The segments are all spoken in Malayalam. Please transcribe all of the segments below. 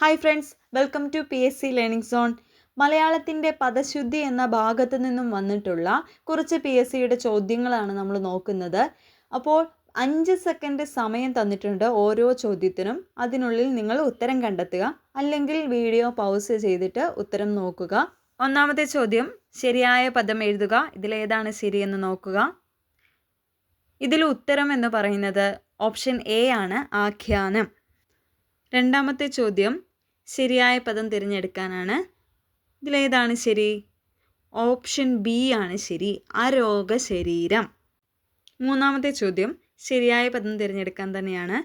Hi friends welcome to P S C learning zone മലയാളത്തിന്റെ പദശുദ്ധി എന്ന ഭാഗത്തു നിന്നും വന്നിട്ടുള്ള കുറച്ച് പി എസ് സിയുടെ ചോദ്യങ്ങളാണ് നമ്മൾ നോക്കുന്നത്. അപ്പോൾ അഞ്ച് സെക്കൻഡ് സമയം തന്നിട്ടുണ്ട് ഓരോ ചോദ്യത്തിനും. അതിനുള്ളിൽ നിങ്ങൾ ഉത്തരം കണ്ടെത്തുക. അല്ലെങ്കിൽ വീഡിയോ പൗസ് ചെയ്തിട്ട് ഉത്തരം നോക്കുക. ഒന്നാമത്തെ ചോദ്യം ശരിയായ പദം എഴുതുക. ഇതിലേതാണ് ശരിയെന്ന് നോക്കുക. ഇതിൽ ഉത്തരം എന്ന് പറയുന്നത് ഓപ്ഷൻ എ ആണ് ആഖ്യാനം. രണ്ടാമത്തെ ചോദ്യം ശരിയായ പദം തിരഞ്ഞെടുക്കാനാണ്. ഇതിലേതാണ് ശരി? ഓപ്ഷൻ ബി ആണ് ശരി. അരോഗ ശരീരം. മൂന്നാമത്തെ ചോദ്യം ശരിയായ പദം തിരഞ്ഞെടുക്കാൻ തന്നെയാണ്.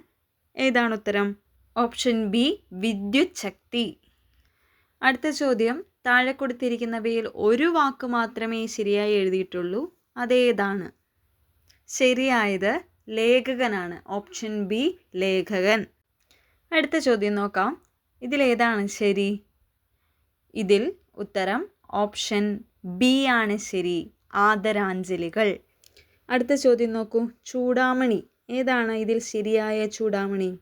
ഏതാണ് ഉത്തരം? ഓപ്ഷൻ ബി വിദ്യുത് ശക്തി അടുത്ത ചോദ്യം താഴെ കൊടുത്തിരിക്കുന്നവയിൽ ഒരു വാക്ക് മാത്രമേ ശരിയായി എഴുതിയിട്ടുള്ളൂ അതേതാണ്? ശരിയായത് ലേഖകനാണ്. ഓപ്ഷൻ ബി ലേഖകൻ. അടുത്ത ചോദ്യം നോക്കാം. ഇതിലേതാണ് ശരി? ഇതിൽ ഉത്തരം ഓപ്ഷൻ ബി ആണ് ശരി. ആദരാഞ്ജലികൾ. അടുത്ത ചോദ്യം നോക്കൂ. ചൂടാമണി. ഏതാണ് ഇതിൽ ശരിയായ ചൂടാമണി?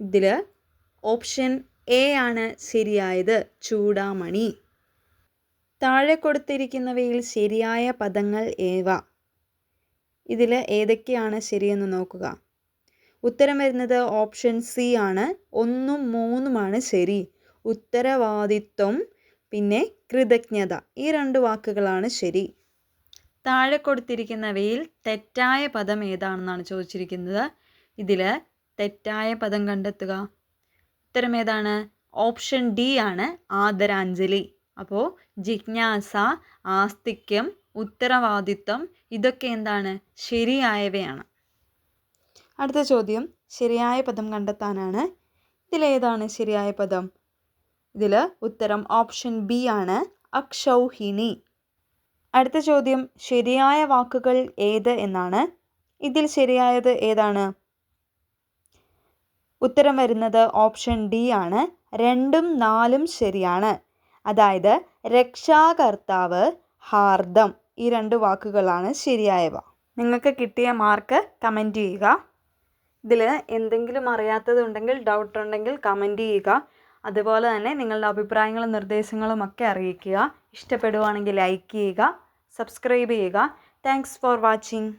ഇതിൽ ഓപ്ഷൻ എ ആണ് ശരിയായത്. ചൂടാമണി. താഴെ കൊടുത്തിരിക്കുന്നവയിൽ ശരിയായ പദങ്ങൾ ഏവ? ഇതിൽ ഏതൊക്കെയാണ് ശരിയെന്ന് നോക്കുക. ഉത്തരം വരുന്നത് ഓപ്ഷൻ സി ആണ്. ഒന്നും മൂന്നുമാണ് ശരി. ഉത്തരവാദിത്വം പിന്നെ കൃതജ്ഞത. ഈ രണ്ട് വാക്കുകളാണ് ശരി. താഴെ കൊടുത്തിരിക്കുന്നവയിൽ തെറ്റായ പദം ഏതാണെന്നാണ് ചോദിച്ചിരിക്കുന്നത്. ഇതിൽ തെറ്റായ പദം കണ്ടെത്തുക. ഉത്തരം ഏതാണ്? ഓപ്ഷൻ ഡി ആണ് ആദരാഞ്ജലി. അപ്പോൾ ജിജ്ഞാസ ആസ്തിക്യം ഉത്തരവാദിത്വം ഇതൊക്കെ എന്താണ്? ശരിയായവയാണ്. അടുത്ത ചോദ്യം ശരിയായ പദം കണ്ടെത്താനാണ്. ഇതിലേതാണ് ശരിയായ പദം? ഇതിൽ ഉത്തരം ഓപ്ഷൻ ബി ആണ് അക്ഷൗഹിണി. അടുത്ത ചോദ്യം ശരിയായ വാക്കുകൾ ഏത് എന്നാണ്. ഇതിൽ ശരിയായത് ഏതാണ്? ഉത്തരം വരുന്നത് ഓപ്ഷൻ ഡി ആണ് രണ്ടും നാലും ശരിയാണ്. അതായത് രക്ഷാകർത്താവ് ഹാർദം. ഈ രണ്ട് വാക്കുകളാണ് ശരിയായവ. നിങ്ങൾക്ക് കിട്ടിയ മാർക്ക് കമന്റ് ചെയ്യുക. ഇതിൽ എന്തെങ്കിലും അറിയാത്തതുണ്ടെങ്കിൽ ഡൗട്ട് ഉണ്ടെങ്കിൽ കമന്റ് ചെയ്യുക. അതുപോലെ തന്നെ നിങ്ങളുടെ അഭിപ്രായങ്ങളും നിർദ്ദേശങ്ങളും ഒക്കെ അറിയിക്കുക. ഇഷ്ടപ്പെടുവാണെങ്കിൽ ലൈക്ക് ചെയ്യുക സബ്സ്ക്രൈബ് ചെയ്യുക. Thanks for watching